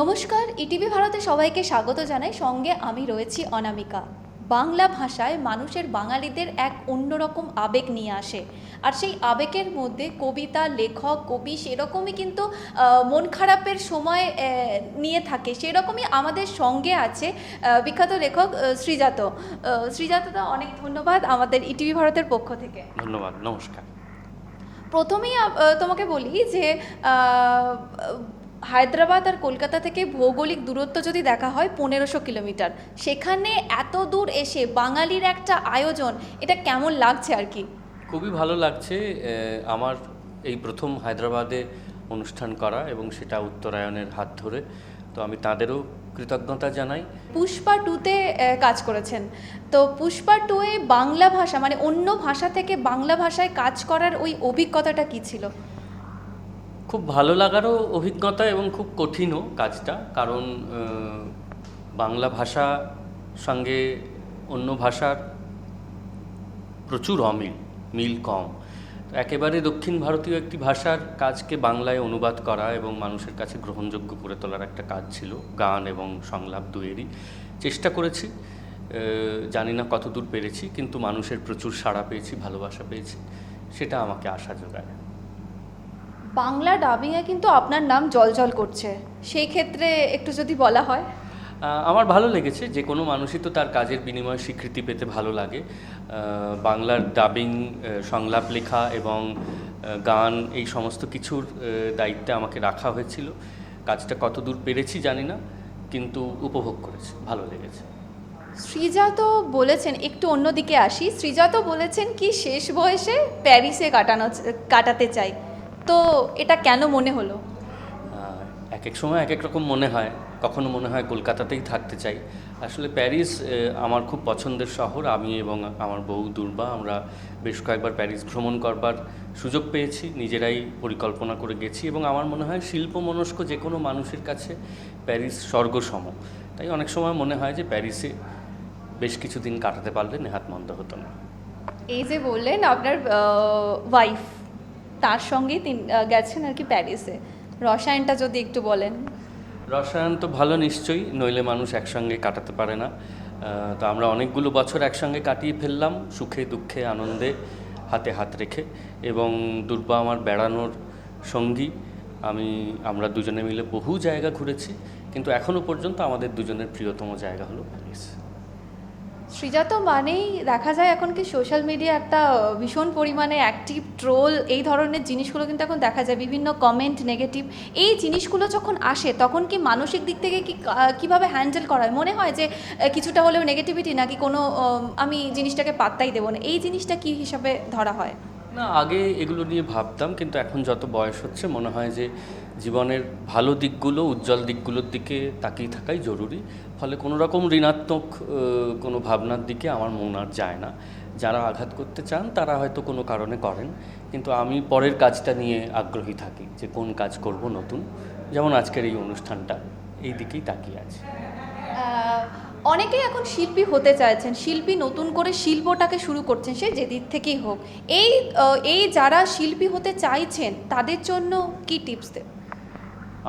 নমস্কার ইটিভি ভারতে সবাইকে স্বাগত জানাই। সঙ্গে আমি রয়েছি অনামিকা। বাংলা ভাষায় মানুষের বাঙালিদের এক অন্যরকম আবেগ নিয়ে আসে। আর সেই আবেগের মধ্যে কবিতা লেখক কবি সেরকমই কিন্তু মন খারাপের সময় নিয়ে থাকে। সেরকমই আমাদের সঙ্গে আছে বিখ্যাত লেখক শ্রীজাত শ্রীজাতদা অনেক ধন্যবাদ আমাদের ইটিভি ভারতের পক্ষ থেকে। ধন্যবাদ নমস্কার। প্রথমেই তোমাকে বলি যে হায়দ্রাবাদ আর কলকাতা থেকে ভৌগোলিক দূরত্ব যদি দেখা হয় পনেরোশো কিলোমিটার। সেখানে এত দূর এসে বাঙালির একটা আয়োজন এটা কেমন লাগছে আর কি? খুবই ভালো লাগছে আমার এই প্রথম হায়দ্রাবাদে অনুষ্ঠান করা এবং সেটা উত্তরায়ণের হাত ধরে। তো আমি তাদেরও কৃতজ্ঞতা জানাই। পুষ্পা টুতে কাজ করেছেন। তো পুষ্পা টুয়ে বাংলা ভাষা মানে অন্য ভাষা থেকে বাংলা ভাষায় কাজ করার ওই অভিজ্ঞতাটা কি ছিল? খুব ভালো লাগারও অভিজ্ঞতা এবং খুব কঠিনও কাজটা, কারণ বাংলা ভাষা সঙ্গে অন্য ভাষার প্রচুর অমিল, মিল কম। একেবারে দক্ষিণ ভারতীয় একটি ভাষার কাজকে বাংলায় অনুবাদ করা এবং মানুষের কাছে গ্রহণযোগ্য করে তোলার একটা কাজ ছিল, গান এবং সংলাপ দুয়েরই। চেষ্টা করেছি জানি না কতদূর পেরেছি, কিন্তু মানুষের প্রচুর সাড়া পেয়েছি, ভালোবাসা পেয়েছি, সেটা আমাকে আশা যোগায়। বাংলা ডাবিংয়ে কিন্তু আপনার নাম জলজল করছে। সেই ক্ষেত্রে একটু যদি বলা হয়। আমার ভালো লেগেছে যে কোনো মানুষই তো তার কাজের বিনিময়ে স্বীকৃতি পেতে ভালো লাগে। বাংলার ডাবিং সংলাপ লেখা এবং গান এই সমস্ত কিছুর দায়িত্বে আমাকে রাখা হয়েছিল। কাজটা কতদূর পেরেছি জানি না কিন্তু উপভোগ করেছি ভালো লেগেছে। শ্রীজাত বলেছেন একটু অন্যদিকে আসি। শ্রীজাত বলেছেন কি শেষ বয়সে প্যারিসে কাটানো কাটাতে চাই। তো এটা কেন মনে হলো? এক এক সময় এক এক রকম মনে হয়। কখনো মনে হয় কলকাতাতেই থাকতে চাই। আসলে প্যারিস আমার খুব পছন্দের শহর। আমি এবং আমার বউ দুর্বা আমরা বেশ কয়েকবার প্যারিস ভ্রমণ করবার সুযোগ পেয়েছি। নিজেরাই পরিকল্পনা করে গেছি এবং আমার মনে হয় শিল্প মনস্ক যে কোনো মানুষের কাছে প্যারিস স্বর্গসম। তাই অনেক সময় মনে হয় যে প্যারিসে বেশ কিছুদিন কাটাতে পারলে নেহাত মন্দ হতো না। এই যে বললেন আপনার ওয়াইফ তার সঙ্গেই তিনি গেছেন আর কি প্যারিসে। রসায়নটা যদি একটু বলেন। রসায়ন তো ভালো নিশ্চয়ই, নইলে মানুষ একসঙ্গে কাটাতে পারে না। তো আমরা অনেকগুলো বছর একসঙ্গে কাটিয়ে ফেললাম, সুখে, দুঃখে, আনন্দে হাতে হাত রেখে। এবং দুর্বা আমার বেড়ানোর সঙ্গী। আমি, আমরা দুজনে মিলে বহু জায়গা ঘুরেছি, কিন্তু এখনও পর্যন্ত আমাদের দুজনের প্রিয়তম জায়গা হলো প্যারিস। শ্রীজাত মানেই দেখা যায় এখন কি সোশ্যাল মিডিয়া একটা ভীষণ পরিমাণে অ্যাক্টিভ ট্রোল এই ধরনের জিনিসগুলো কিন্তু এখন দেখা যায়। বিভিন্ন কমেন্ট নেগেটিভ এই জিনিসগুলো যখন আসে, তখন কি মানসিক দিক থেকে কি কীভাবে হ্যান্ডেল করা হয়? মনে হয় যে কিছুটা হলেও নেগেটিভিটি নাকি কোনো আমি জিনিসটাকে পাত্তাই দেবো না। এই জিনিসটা কি হিসাবে ধরা হয়? না, আগে এগুলো নিয়ে ভাবতাম, কিন্তু এখন যত বয়স হচ্ছে, মনে হয় যে জীবনের ভালো দিকগুলো, উজ্জ্বল দিকগুলোর দিকে তাকিয়ে থাকাই জরুরি। ফলে কোনো রকম ঋণাত্মক কোনো ভাবনার দিকে আমার মন আর যায় না। যারা আঘাত করতে চান, তারা হয়তো কোনো কারণে করেন, কিন্তু আমি পরের কাজটা নিয়ে আগ্রহী থাকি যে কোন কাজ করব নতুন। যেমন আজকের এই অনুষ্ঠানটা, এই দিকেই তাকিয়ে আছি। অনেকেই এখন শিল্পী হতে চাইছেন, শিল্পী নতুন করে শিল্পটাকে শুরু করছেন, সে যেদিক থেকেই হোক। এই এই যারা শিল্পী হতে চাইছেন, তাদের জন্য কি টিপস দেব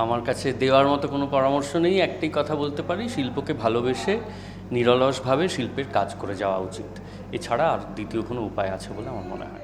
আমার কাছে দেওয়ার মতো কোনো পরামর্শ নেই একটাই কথা বলতে পারি, শিল্পকে ভালোবেসে নিরলসভাবে শিল্পের কাজ করে যাওয়া উচিত। এছাড়া আর দ্বিতীয় কোনো উপায় আছে বলে আমার মনে হয়।